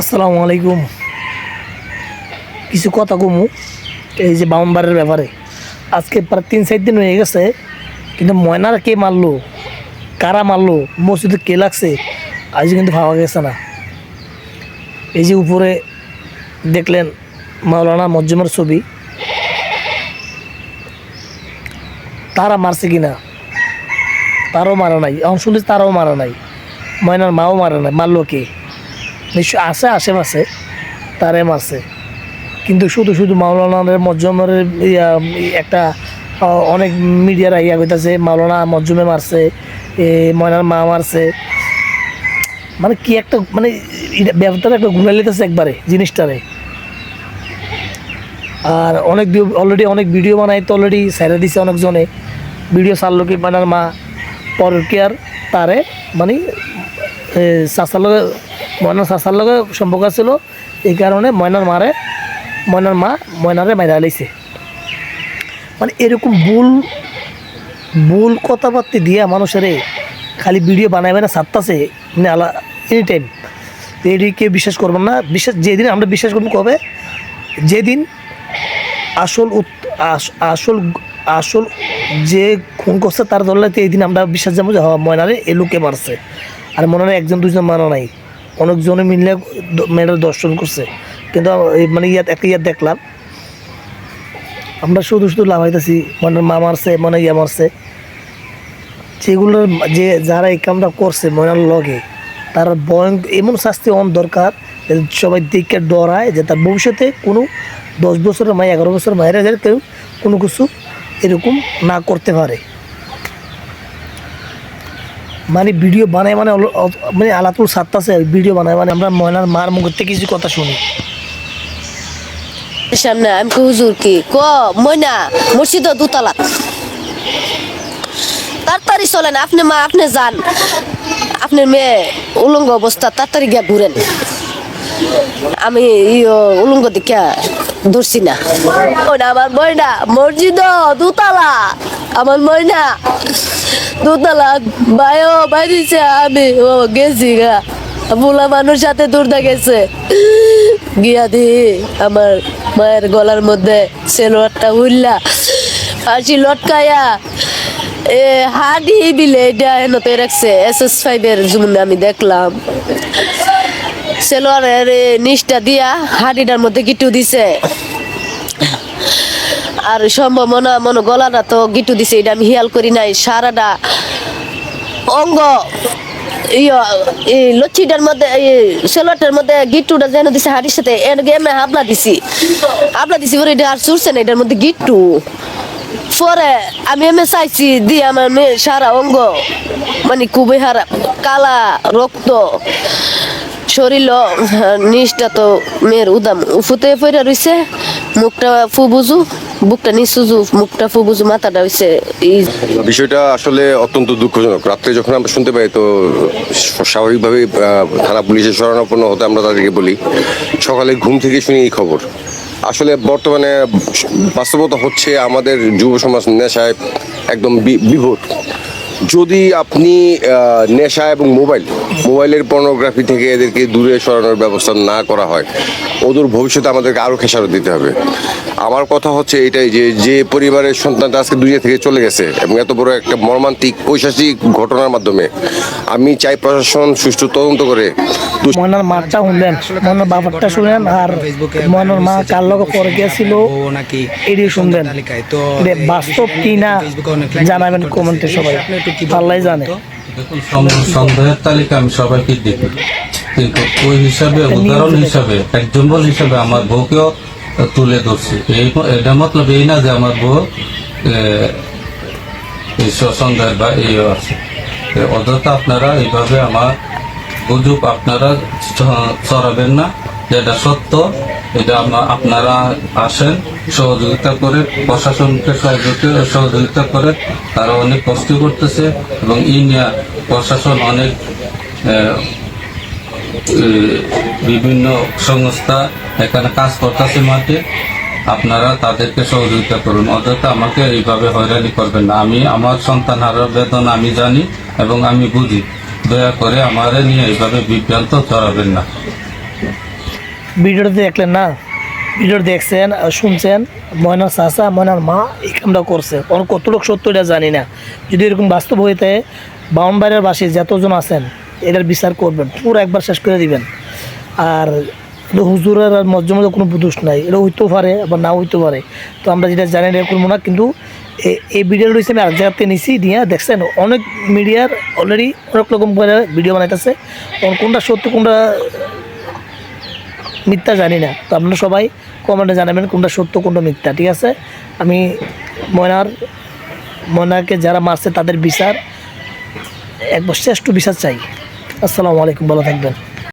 আসসালামু আলাইকুম। কিছু কথা কমু, এই যে বাউন্ডারের ব্যাপারে। আজকে প্রায় তিন, চার দিন হয়ে গেছে, কিন্তু ময়নার কে মারলো, কারা মারলো, মসজিদে কে লাগছে, আজ কিন্তু পাওয়া গেছে না। এই যে উপরে দেখলেন মাওলানা মজ্জুমের ছবি। তারা মারছে কিনা? তারও মারা নাই। এখন শুনছি তারাও মারা নাই। ময়নার মাও মারা নাই। মারলো কে? নিশ্চয় আছে, আশেপাশে। তারে মারছে কিন্তু শুধু শুধু মাওলানার মজ্জমের একটা অনেক মিডিয়ারা ইয়া কইতাছে, মাওলানা মজ্জুমে মারছে, এ, ময়নার মা মারছে। মানে কি একটা মানে ব্যাপারটা একটা ঘুরে লেতেছে একবারে জিনিসটারে। আর অনেক অলরেডি অনেক ভিডিও বানাই তো অলরেডি ছেড়ে দিছে অনেকজনে। ভিডিও ছাড়লো কি ময়নার মা, পরকিয়ার তারে মানে লগে ময়নার চাচার লগে সম্পর্ক ছিল এই কারণে ময়নার মারে ময়নার মা ময়নারে মাইরা লাইছে মানে এরকম ভুল ভুল কথাবার্তা দিয়া মানুষের খালি ভিডিও বানায় বানায় ছাড়তাছে মানে আলা এনি টাইম এটি কেউ বিশ্বাস করবেন না, বিশ্বাস, যেদিন আমরা বিশ্বাস করব কবে, যেদিন আসল আসল আসল যে খুন করছে তার দলে এই দিন আমরা বিশ্বাস যাব যে হ্যাঁ ময়নারে এ লোকে মারছে। আর মনে হয় একজন দুজন মারা নাই। অনেকজনে মিললে মেয়েরা দর্শন করছে। কিন্তু মানে ইয়াত একটা ইয়াত দেখলাম। আমরা শুধু শুধু লাভাইতেছি মনে মা মারছে, মনে ইয়া মারছে। যেগুলোর যে যারা এই কামটা করছে ময়নার লগে, তার ভয়ঙ্ক এমন শাস্তি অন দরকার সবাই দেখে ডরায়, যে তার ভবিষ্যতে কোনো দশ বছরের মায়, এগারো বছরের মায়েরা যাতে কেউ কোনো কিছু এরকম না করতে পারে। মানে ভিডিও বানায় মানে মানে আলাতুল সাত্তাছে ভিডিও বানায় মানে আমরা ময়নার মার মুখ থেকে কিছু কথা শুনি। সামনে আমি হুজুর কি? ক, ময়না মসজিদ দুতলা। তাড়াতাড়ি চলেন, আপনি মা, আপনি যান। আপনার মেয়ে, উলঙ্গ অবস্থা, তাড়াতাড়ি গিয়া ঘুরেন। আমি উলঙ্গ দেখা ধরছি না। আমার ময়না মসজিদ দুতলা। আমার ময়না দুতলা বায়ো বাইরেছে আমি, ও গেছি গা। বুলা মানুষ সাথে দূরদা গেছে। গিয়া দি আমার মায়ের গলার মধ্যে সেলোয়ারটা উল্লা ফাঁসি লটকায়া, এ, হাডি বিলে এটা এনতে রাখছে। এস এস ফাইভের জুমনে আমি দেখলাম। সেলোয়ারের নিচটা দিয়া হাডিটার মধ্যে কিটু দিছে। আর সম্ভব মনে মনে গলাটা তো গিটু দিছে, এটা আমি হিয়াল করি নাই, সারাটা অঙ্গ। লচ্ছিটার মধ্যে, এই সেলোয়ারটার মধ্যে গিট্টুটা যেন দিছে হাড়ির সাথে গেমে হাবলা দিছি। হাবলা দিছি পরে এটা আর চুরছে না, এটার মধ্যে গিট্টু পরে আমি এমে চাইছি দিয়ে আমার মেয়ে সারা অঙ্গ মানে খুবই হারা কালা রক্ত, শরীর নিচটা তো মেয়ের উদাম উফুতে পড়ে রইছে, মুখটা ফু বুঝু। বুকটা নিচুজু মুখটা ফু বুঝু মাথাটা হইছে বিষয়টা আসলে অত্যন্ত দুঃখজনক। রাত্রে যখন আমরা শুনতে পাই, তো স্বাভাবিকভাবে থানা পুলিশের শরণাপন্ন হতে আমরা তাদেরকে বলি। সকালে ঘুম থেকে শুনি এই খবর। আসলে বর্তমানে বাস্তবতা হচ্ছে, আমাদের যুব সমাজ নেশায় একদম বিভোর। যদি আপনি নেশা এবং মোবাইল মোবাইলের পর্নোগ্রাফি থেকে এদেরকে দূরে সরানোর ব্যবস্থা না করা হয় ওদের ভবিষ্যতে আমাদেরকে আরও খেসারত দিতে হবে। আমার কথা হচ্ছে এটাই যে যে পরিবারের সন্তানটা আজকে দুনিয়া থেকে চলে গেছে এবং এত বড় একটা মর্মান্তিক ঐশাসিক ঘটনার মাধ্যমে আমি চাই প্রশাসন সুষ্ঠু তদন্ত করে ময়নার মারটা শুনলেন বাবারটা শুনলেন আর মা কার লগে পরে গিয়েছিল এটি এটা বাস্তব কি না ফেসবুকে জানাবেন কমেন্টে সবাই। আল্লাহ জানে? দেখুন সন্দেহের তালিকা আমি সবাইকে দেখি। কিন্তু ওই হিসাবে উদাহরণ হিসাবে এক্সাম্পল হিসাবে আমার বউকেও তুলে ধরছি। এই এটা মতলব এই না যে আমার বউ সন্দেহের বা এই আছে। অযথা আপনারা এইভাবে আমার গুজব আপনারা ছড়াবেন না। যেটা সত্য এটা আপনারা আসেন, সহযোগিতা করে, প্রশাসনকে সহযোগিতা করে, তারা অনেক কষ্ট করতেছে এবং ইন্ডিয়া প্রশাসন অনেক বিভিন্ন সংস্থা এখানে কাজ করতেছে মাঠে, আপনারা তাদেরকে সহযোগিতা করুন। অযথা আমাকে এইভাবে হয়রানি করবেন না। আমি, আমার সন্তান হারার বেদনা আমি জানি এবং আমি বুঝি। দয়া করে আমারে নিয়ে এইভাবে বিভ্রান্ত চড়াবেন না। ভিডিওটা দেখলেন না? ভিডিও দেখছেন আর শুনছেন? ময়নার চাষা ময়নার মা এই কামটা করছে। ওর কতটুকু সত্য এটা জানি না। যদি এরকম বাস্তব হইতে বাউন্ডারির বাসী যতজন আছেন, এটার বিচার করবেন। পুরো একবার শেষ করে দিবেন। আর হুজুরের আর মজ্জমদের কোনো দোষ নাই। এটা হইতেও পারে আবার না হইতেও পারে। তো আমরা যেটা জানি এটা করব না। কিন্তু এই ভিডিওটা রয়েছে, আমি আরেক জায়গাতে নিছি নিয়ে দেখছেন, অনেক মিডিয়ার অলরেডি অনেক রকম ভিডিও বানাইতেছে। কোনটা সত্য, কোনটা মিথ্যা জানি না। তো আপনারা সবাই কমেন্টে জানাবেন কোনটা সত্য, কোনটা মিথ্যা, ঠিক আছে? আমি ময়নার, ময়নাকে যারা মারছে তাদের বিচার, একবার শ্রেষ্ঠ বিচার চাই। আসসালামু আলাইকুম, ভালো থাকবেন।